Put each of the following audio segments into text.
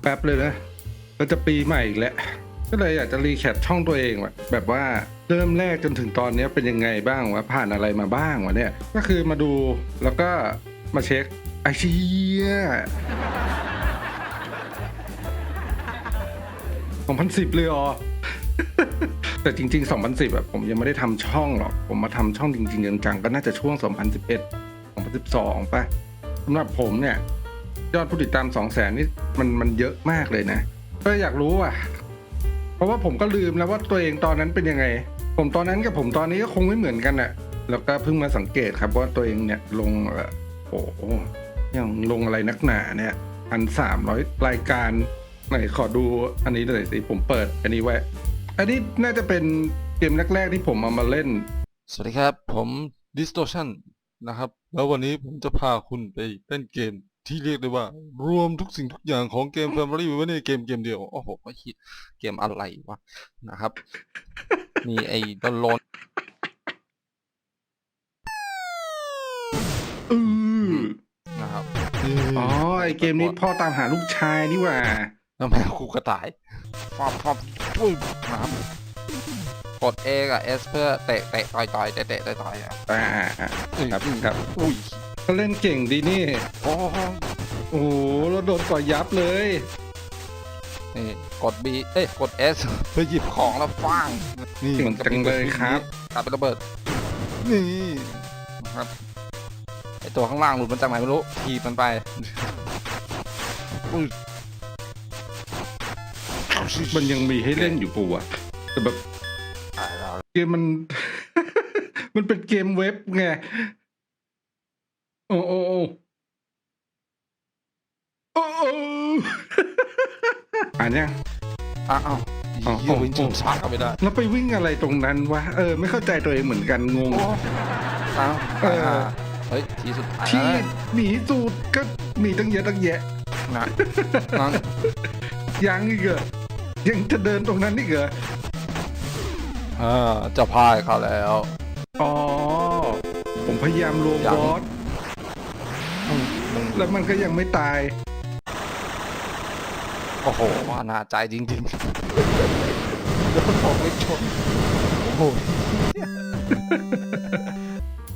แป๊บๆเลยนะก็จะปีใหม่อีกแล้วก็เลยอยากจะรีแคปช่องตัวเองว่ะแบบว่าเริ่มแรกจนถึงตอนนี้เป็นยังไงบ้างวะผ่านอะไรมาบ้างวะเนี่ย ก็คือมาดูแล้วก็มาเช็คไอเชี่ย2010เลยเหรอแต่จริง ๆ 2010แบบผมยังไม่ได้ทำช่องหรอก ผมมาทำช่องจริง ๆ จังๆก็น่าจะช่วง 2011 2012ป่ะสำหรับผมเนี่ย ยอดผู้ติดตาม 2 0 0แสนนี่ มันมันเยอะมากเลยนะ ก็อยากรู้อะ เพราะว่าผมก็ลืมแล้วว่าตัวเองตอนนั้นเป็นยังไง ผมตอนนั้นกับผมตอนนี้ก็คงไม่เหมือนกันอะแล้วก็เพิ่งมาสังเกตครับว่าตัวเองเนี่ยลงโอ้โหยังลงอะไรนักหนาเนี่ยพันสามร้อยรายการไหนขอดูอันนี้หน่อยสิผมเปิด อันนี้ไว้ อันนี้น่าจะเป็นเกมแรก ๆ ที่ผมเอามาเล่น สวัสดีครับ ผม Distortion นะครับ แล้ววันนี้ผมจะพาคุณไปเล่นเกม ที่เรียกได้ว่า รวมทุกสิ่งทุกอย่างของเกม Family ไว้ในเกมเกมเดียว โอ้โหไม่คิดเกมอะไรวะนะครับ มีไอ้ดอนโลนอือนะครับอ๋อไอเกมนี้พ่อตามหาลูกชายนี่หว่าแล้วแมวคูกระต่ายฟอบฟอบปุ้ยนะครับกด A กับ S เพื่อเตะเตะต่อยต่อยเตะเตะต่อยต่อยอะอ่าอ่าครับครับอุ้ย ก็เล่นเก่งดีนี่โอ้โหโอ้โหแล้วโดนต่อยยับเลย นี่กด B เอ้ยกด S เพื่อหยิบของแล้วฟ้างนี่เก่งมันจะจังเลยครับกลายเป็นระเบิด นี่นะครับไอตัวข้างล่างหลุดมาจากไหนไม่รู้ทีบมันไปอุ้ยมันยังมีให้เล่นอยู่ปูอะแต่แบบตายแล้วเกมมัน มันเป็นเกมเว็บไง โอ้โอ้โอ้โอ้โอ้อ่านยังอ้าวอ้าวอ๋อเฮียวิ่งชนช้าก็ไม่ได้ แล้วไปวิ่งอะไรตรงนั้นวะ เออ ไม่เข้าใจตัวเองเหมือนกันงงโอ้อ้าวเออเฮ้ยทีสุดท้ายที่แล้วหนีสูตรก็มีตั้งเยอะตั้งแยะนะนั่นยังอีกเหรอยังจะเดินตรงนั้นอีกเหรอเออจะพ่ายเขาแล้ว อ๋อ ผมพยายามลวงยังบอสมึงมึง แล้วมันก็ยังไม่ตาย โอ้โหว่าน่าใจจริงๆโดนของไม่ชน โอ้โห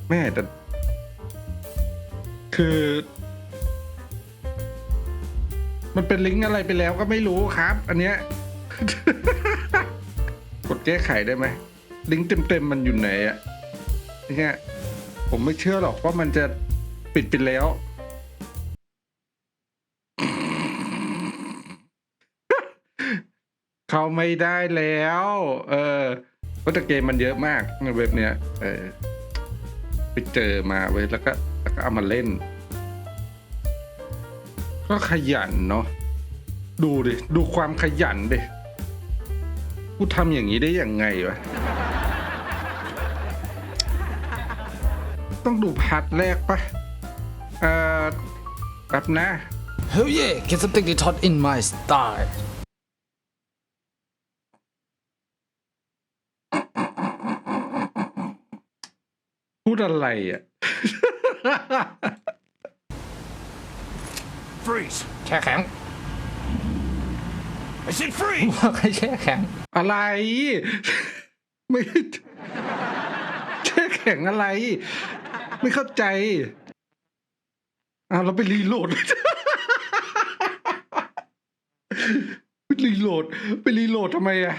แม่แต่ คือ มันเป็นลิงก์อะไรไปแล้วก็ไม่รู้ครับ อันเนี้ย กดแก้ไขได้ไหม ลิงก์เต็มๆมันอยู่ไหนอะเนี่ยผมไม่เชื่อหรอกว่ามันจะปิดไปแล้ว เข้าไม่ได้แล้ว เออก็แต่เกมมันเยอะมากในเว็บเนี้ย เออ ไปเจอมาเว้ยแล้วก็แล้วก็เอามาเล่น ก็ขยันเนาะ ดูดิ ดูความขยันดิกูทำอย่างนี้ได้ยังไงวะ ต้องดูพาร์ทแรกปะเอ่อแป๊บนะ Hell yeah, get something to hot in my style. ดอะไรอะ Freeze! แช่แข็ง I said freeze! ว่าใครแช่แข็ง อะไร ไม่แช่แข็งอะไร ไม่เข้าใจอ้าวเราไปรีโหลด ไปรีโหลด ไปรีโหลดทำไมอะ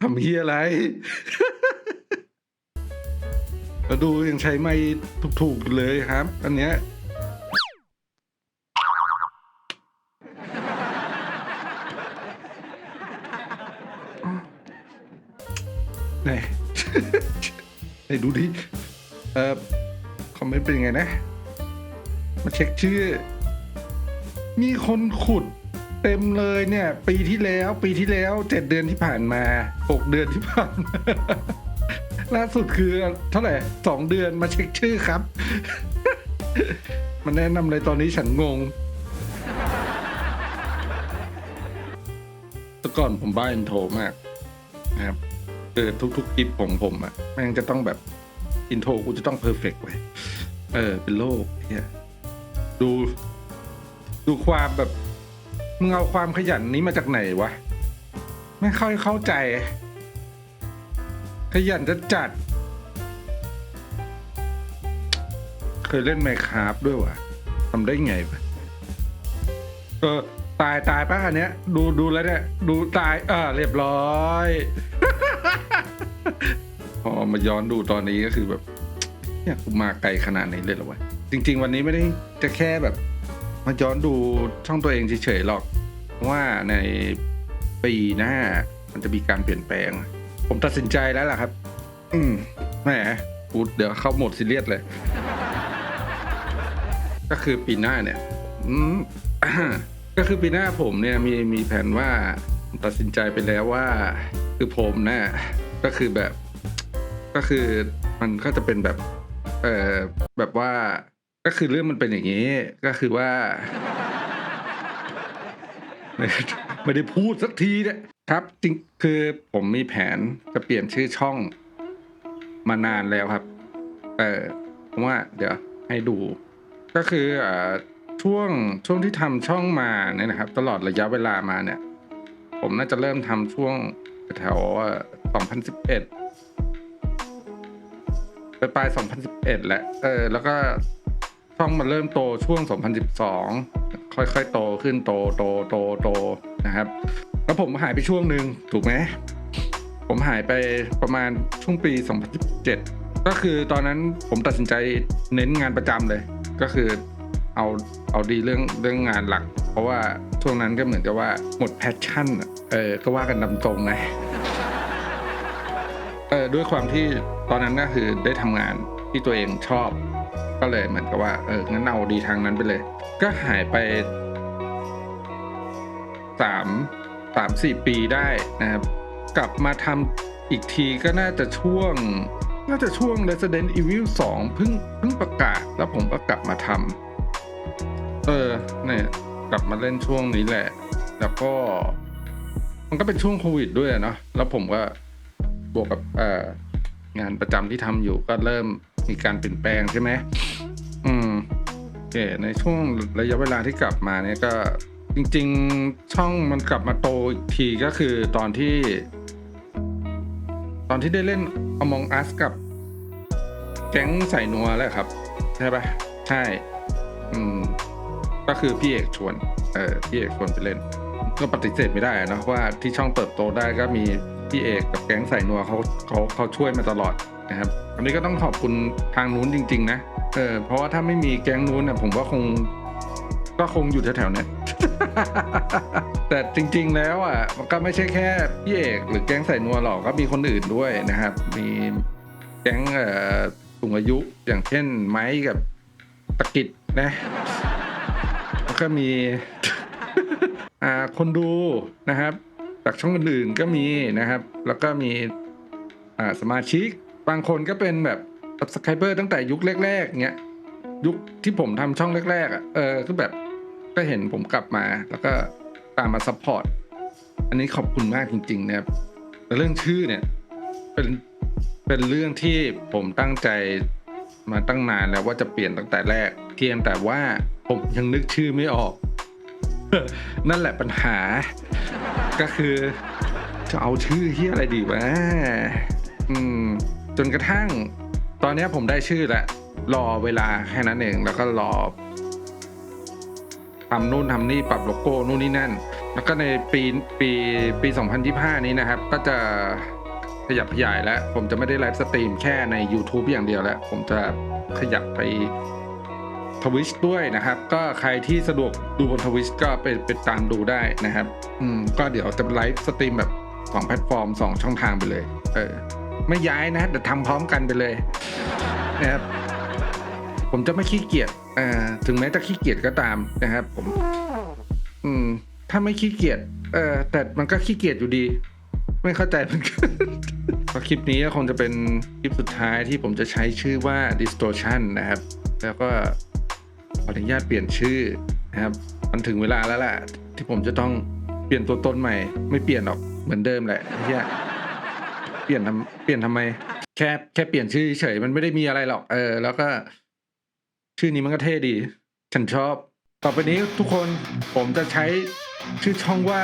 ทำเฮียอะไรแล้วดูยังใช้ไม่ถูกๆอยู่เลยครับ อันเนี้ยไหนไหนดูดิเออคอมเมนต์เป็นยังไงนะ มาเช็คชื่อ มีคนขุด เต็มเลยเนี่ย ปีที่แล้วปีที่แล้วเจ็ดเดือนที่ผ่านมาหกเดือนที่ผ่านมาล่าสุดคือเท่าไหร่สองเดือนมาเช็คชื่อครับ มันแนะนำเลยตอนนี้ฉันงง แต่ก่อนผมบ้าอินโทรมากนะครับคือทุกๆคลิปของผมอะแม่งจะต้องแบบอินโทรกูจะต้องเพอร์เฟกต์ไว้เออ เป็นโลกเนี่ยดู ดูความแบบ มึงเอาความขยันนี้มาจากไหนวะ ไม่ค่อยเข้าใจ ขยันจะจัด เคยเล่นไมคราฟด้วยวะทำได้ไงวะเออตายตายป่ะอันเนี้ย ดูดูแล้วเนี่ย ดูตายอ่าเรียบร้อยพอมาย้อนดูตอนนี้ก็คือแบบเนี่ยกูมาไกลขนาดนี้เลยเหรอวะจริง ๆ วันนี้ไม่ได้จะแค่แบบ มาย้อนดูช่องตัวเองเฉยๆหรอก ว่าในปีหน้า มันจะมีการเปลี่ยนแปลง ผมตัดสินใจแล้วล่ะครับ อืมแหมพูดเดี๋ยวเข้าโหมดซีเรียสเลย ก็คือปีหน้าเนี่ย อืมก็คือปีหน้าผมเนี่ยมีมีแผนว่าตัดสินใจไปแล้วว่า คือผมนะก็คือแบบก็คือมันก็จะเป็นแบบ เออแบบว่าก็คือเรื่องมันเป็นอย่างนี้ ก็คือว่า ไม่ได้พูดสักทีเนี่ยครับจริงคือผมมีแผนจะเปลี่ยนชื่อช่องมานานแล้วครับ เออผมว่า เดี๋ยวให้ดู ก็คืออ่าช่วงช่วงที่ทำช่องมาเนี่ยนะครับ ตลอดระยะเวลามาเนี่ย ผมน่าจะเริ่มทำช่วงแถวๆ2011ไปปลาย 2011แหละเออแล้วก็ช่องมันเริ่มโตช่วง 2012 ค่อยๆโตขึ้นโตโตโตโตนะครับ แล้วผมหายไปช่วงหนึ่งถูกไหมผมหายไปประมาณช่วงปี 2017 ก็คือตอนนั้นผมตัดสินใจเน้นงานประจำเลย ก็คือเอาเอาดีเรื่องเรื่องงานหลัก เพราะว่าช่วงนั้นก็เหมือนกับว่าหมดแพชชั่นเออก็ว่ากันดำตรงนะเออด้วยความที่ตอนนั้นก็คือได้ทำงานที่ตัวเองชอบ ก็เลยเหมือนกับว่าเอองั้นเอาดีทางนั้นไปเลย ก็หายไปสามสามสี่ปีได้นะครับ กลับมาทำอีกทีก็น่าจะช่วง น่าจะช่วง Resident Evil 2 เพิ่งเพิ่งประกาศ แล้วผมก็กลับมาทำเออเนี่ยกลับมาเล่นช่วงนี้แหละ แล้วก็ มันก็เป็นช่วงโควิดด้วยเนาะแล้วผมก็บวกกับเอ่องานประจำที่ทำอยู่ก็เริ่มมีการเปลี่ยนแปลงใช่ไหม เคในช่วงระยะเวลาที่กลับมาเนี่ยก็จริง ๆ ช่องมันกลับมาโตอีกทีก็คือตอนที่ ตอนที่ได้เล่น Among Us กับแก๊งใส่นัวแหละครับ ใช่ปะใช่ อืม ก็คือพี่เอกชวน เออพี่เอกชวนไปเล่น ก็ปฏิเสธไม่ได้นะว่าที่ช่องเติบโตได้ก็มีพี่เอกกับแก๊งใส่นัวเขาเขาเขาช่วยมาตลอดนะครับอันนี้ก็ต้องขอบคุณทางนู้นจริง ๆ นะ เออเพราะว่าถ้าไม่มีแก๊งนู้นน่ะผมว่าคงก็คงอยู่แถวๆเนี้ย แต่จริงๆแล้วอะมันก็ไม่ใช่แค่พี่เอกหรือแก๊งใส่นัวหรอกก็มีคนอื่นด้วยนะครับ มีแก๊งเอ่อสูงอายุอย่างเช่นไม้กับตะกิดนะแล้วก็มีอ่าคนดูนะครับจากช่องอื่นๆก็มีนะครับ แล้วก็มีอ่าสมาชิกบางคนก็เป็นแบบ subscriber ตั้งแต่ยุคแรกๆเงี้ยยุคที่ผมทำช่องแรกๆอะเออคือแบบก็เห็นผมกลับมา แล้วก็ตามมาซัพพอร์ตอันนี้ขอบคุณมากจริงๆนะครับแต่เรื่องชื่อเนี่ยเป็นเป็นเรื่องที่ผมตั้งใจมาตั้งนานแล้วว่าจะเปลี่ยนตั้งแต่แรกเพียงแต่ว่าผมยังนึกชื่อไม่ออก นั่นแหละปัญหา ก็คือจะเอาชื่อที่อะไรดีวะอืม จนกระทั่ง ตอนนี้ผมได้ชื่อแล้วรอเวลาแค่นั้นเอง แล้วก็รอทำนู่นทำนี่ปรับโลโก้นู่นนี่นั่น แล้วก็ในปีปีปี 2025 นี้นะครับ ก็จะขยับขยายแล้ว ผมจะไม่ได้ไลฟ์สตรีมแค่ใน YouTube อย่างเดียวแล้ว ผมจะขยับไปทวิชด้วยนะครับ ก็ใครที่สะดวกดูบนทวิชก็ไปไปตามดูได้นะครับ อืมก็เดี๋ยวจะไลฟ์สตรีมแบบสองแพลตฟอร์มสองช่องทางไปเลย เออ ไม่ย้ายนะแต่ทำพร้อมกันไปเลย นะครับ ผมจะไม่ขี้เกียจอ่าถึงแม้จะขี้เกียจก็ตามนะครับ ผม อืม ถ้าไม่ขี้เกียจเออแต่มันก็ขี้เกียจอยู่ดี ไม่เข้าใจเหมือนกันคลิปนี้ก็คงจะเป็นคลิปสุดท้ายที่ผมจะใช้ชื่อว่า distortion นะครับ แล้วก็ขออนุญาตเปลี่ยนชื่อนะครับ มันถึงเวลาแล้วแหละที่ผมจะต้องเปลี่ยนตัวตนใหม่ ไม่เปลี่ยนหรอกเหมือนเดิมแหละเฮียเปลี่ยนทำเปลี่ยนทำไม แค่แค่เปลี่ยนชื่อเฉยมันไม่ได้มีอะไรหรอก เออ แล้วก็ ชื่อนี้มันก็เท่ดี ฉันชอบ ต่อไปนี้ทุกคนผมจะใช้ชื่อช่องว่า